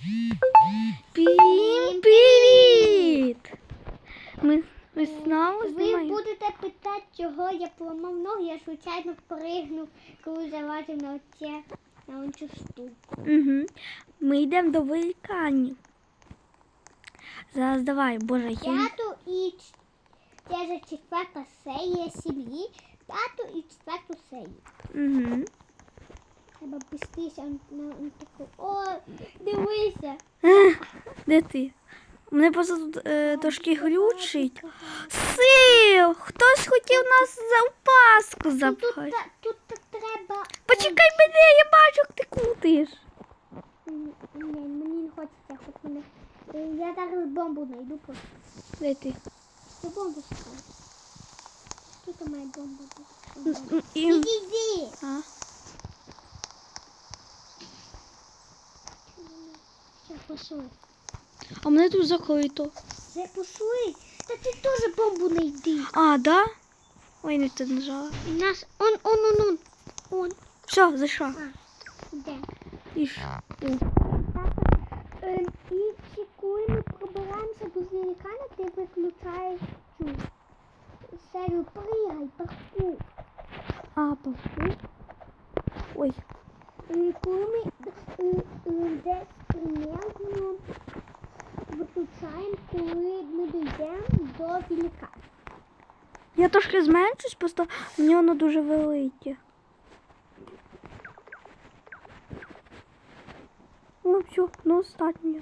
Всім привіт! Ми, ми знову Ви знімаємо. будете питати, чого я поламав ноги, я случайно пригнув, коли залазив на оце на оцю штуку. Угу. Ми йдемо до вулканів. Зараз давай, боже, я... П'яту і ч- це вже четверта серія сім'ї. П'яту і четверту серію. Угу. Треба пуститися на, таку. О, дивися. Де ти? Мене просто тут е, трошки глючить. Сил! Хтось хотів нас за паску Тут, тут, тут, треба. Почекай мене, я бачу, як ти крутиш. Ні, мені не хочеться, хоч мене. Е, Я зараз бомбу знайду просто. Де ти? Я бомбу шукаю. Тут у мене бомба. М, буде. м, І... Іди. А? Все, пошли. а мене тут закрито. Все, пошли. Та ти теж бомбу знайди. А, да? Ой, не ти нажала. І Наш, он, он, он, он. Он. Все, зайшла. А, де? Іш. О. Е, і чи коли ми пробираємося до звірикана, ти виключаєш цю серію пригай, парку. А, папу. Ой. Коли ми е, е, десь примерно виключаємо, коли ми дійдемо до великана. Я трошки зменшусь, просто нього воно дуже велике. Ну все, ну останнє.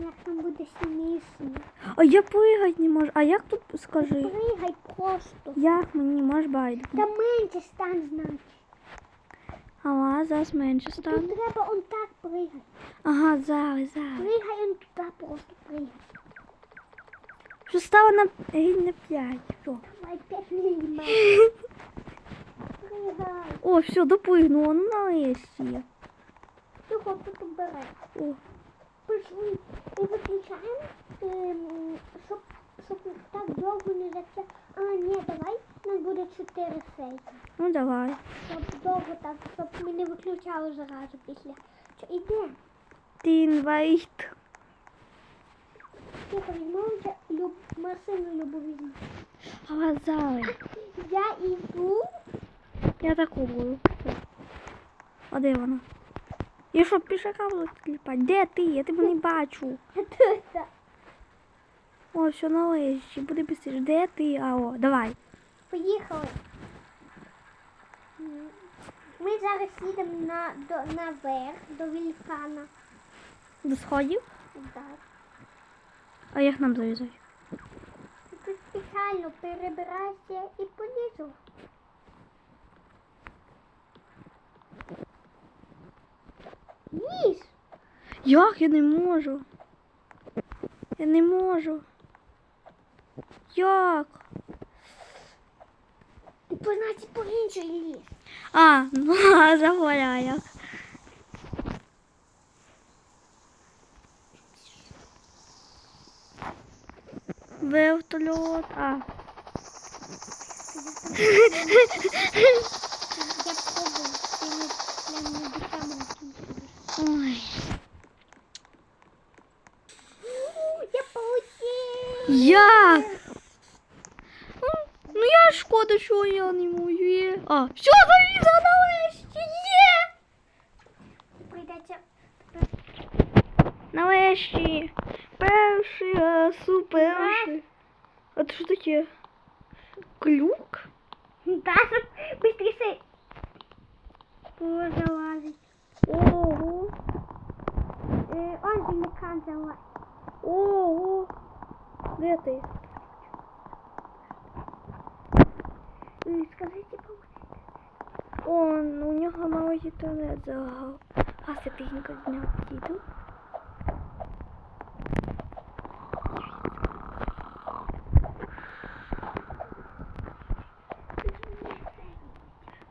Як там буде смішно. А я пригати не можу. А як тут скажи? Пригай просто. Як мені можеш байти? Та менше стан значить. Ага, зараз менше Тут треба он так пригати. Ага, зараз, зараз. Пригай он туди просто пригай. Що стало на на 5. Все. Давай п'ять міліметрів. Пригай. О, все, допригнуло, ну нарешті. Тихо, тут убирай. О, Пішли. І виключаємо, ем, щоб, щоб так довго не заче. А, ні, давай. У нас буде чотири сейки. ну давай. Щоб довго так, щоб ми не виключали зразу після. Що, іде? Ти інвайт. Тихо, візьмемо люб... візьму. А зараз. Я іду. Я таку буду. А де вона? Я що, пішака буду кліпати? Де ти? Я тебе не бачу. Тут. О, все на лежі. Буде быстріше. Де ти? А, о, давай. Поїхали. Ми зараз їдемо на, до, наверх, до вулкана. До сходів? Так. А як нам зав'язати? Тут спеціально перебирайся і полізу. Ніж! Як я не можу? Я не можу. Як? Ти позначи по інший ліс. А, ну загоря як. Вертольот. А. Я пробую. Ти не, прям не. Ой. Я полетів! Як? Ну, Ну я шкода, що я не можу. А, все, заліза нарешті є. Прийдеться. Нарешті. Перший раз, перший. А це що таке? Клюк? Та, щоб быстріше позалазить. Ого. Е, Ось великан залазить. Ого. Де ти? Е, Скажіть, помогти. Он, у нього малий інтернет загав. А я тихенько з нього.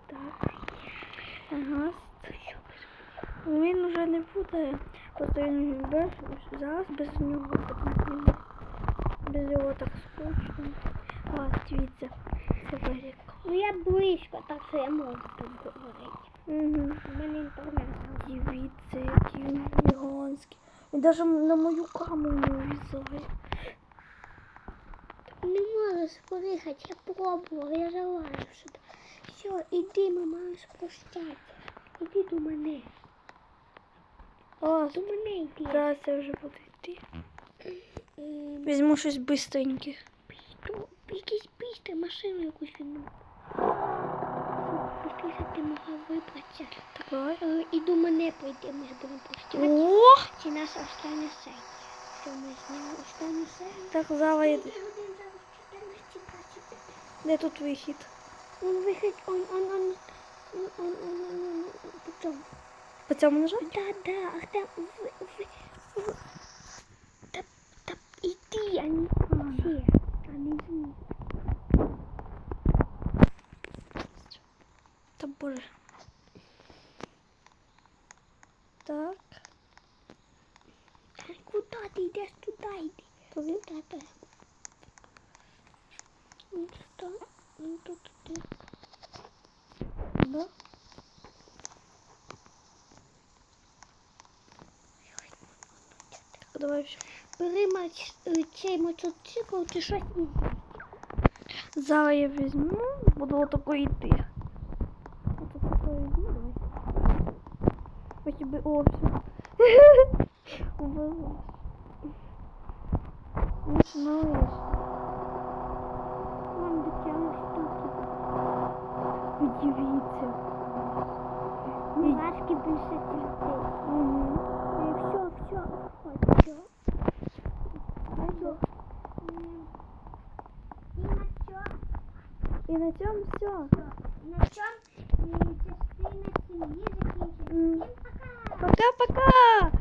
Так. Ага. Він вже не буде. Просто він зараз без нього. Без його так скучно. А, дивіться. Це велико. Ну я близько, так що я можу тут говорити. Угу. У мене інтернет. Дивіться, який він гігантський. Даже на мою камеру не влізає. Не можу спорихати, я пробувала, я желаю, щоб. Все, іди, ми маємо спрощатися. Іди до мене. О, До мене йди. зараз я вже буду йти. Ем, Візьму щось бистреньке. Що? Якийсь машину якусь візьму. Щоб ти могла вибратися. Давай. Е, І до мене прийти, ми будемо прощатися. О! Це наша остання серія. Що ми зняли останню серію. Так, зараз 14 Де тут вихід? Он вихід, он, он, он, он, он, он, он, он, по цьому. По цьому нажати? Да, да, а там в, в, в, Ben şey, anneciğim. Tam buraya. Так. Куда ты идешь? Туда иди. Туда, да. Ну что? Ну тут ты. Да? Давай все. Бери е, цей мотоцикл, чи щось. Зараз я візьму, буду отако йти. Отако візьму. Хоч би, о, все. Убилась. Починаєш. И на чем? все. На цьому частина сім'ї закінчується. Пока-пока!